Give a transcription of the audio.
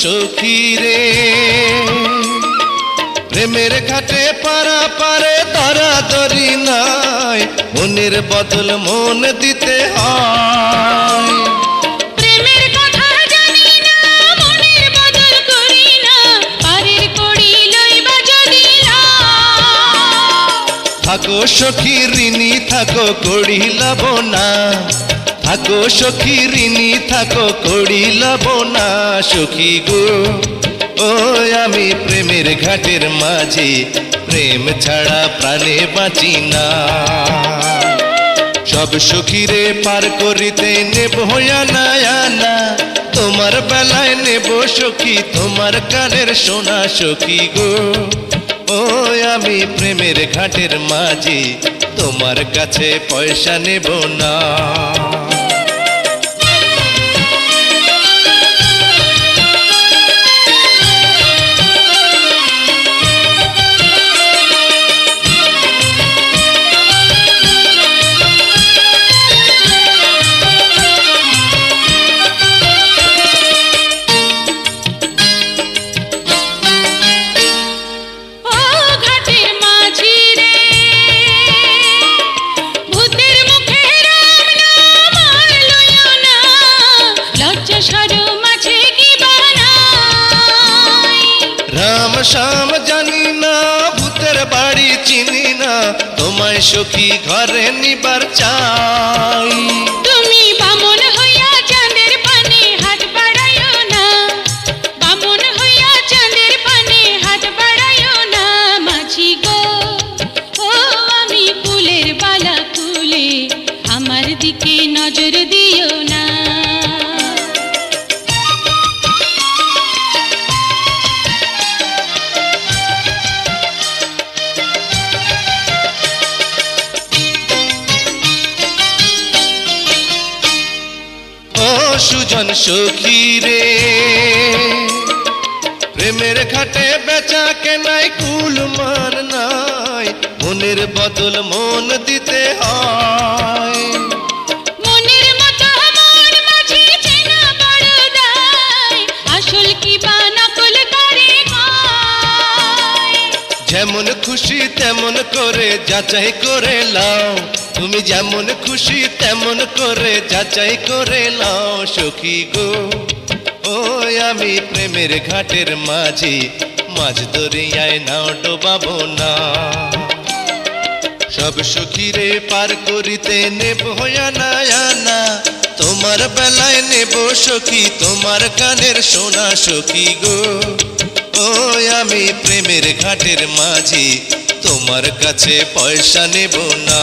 সখী রে। প্রেমের ঘাটে পারা পারে ধরা ধরি নাই। মনের বদল মন দিতে হয়। থাকো সখী ঋণী থাকো কড়ি লব না থাকো সখী, ঋণী, থাকো কড়ি লব না সখী গো। ও আমি প্রেমের ঘাটের মাঝে, প্রেম ছাড়া প্রাণে বাঁচি না। সব সখীরে পার করিতে নেব আনা আনা তোমার বেলায় নেব সখী, তোমার কানের সোনা, সখী গো। ও আমি প্রেমের ঘাটের মাঝে, তোমার কাছে পয়সা নেব না। শ্যাম জানি না ভূতের বাড়ি চিনি না। তোমায় সখী ঘরে নিবার চাই। সুজন সখী রে। প্রেমের ঘাটে বেচা কেনাই কুল মার নাই মনের বদল মন দিতে হয়। মন যেমন খুশি তেমন করে যাচাই করে লাও তুমি যেমন খুশি তেমন করে যাচাই করে নাও সখী গো। ও আমি প্রেমের ঘাটের মাঝি, মাঝ দরিয়ায় নাও ডোবাবো না। সব সখীরে পার করিতে নেব আনা, তোমার বেলায় নেব সখী, তোমার কানের সোনা সখী গো। ও আমি প্রেমের ঘাটের মাঝি, তোমার কাছে পয়সা নেব না।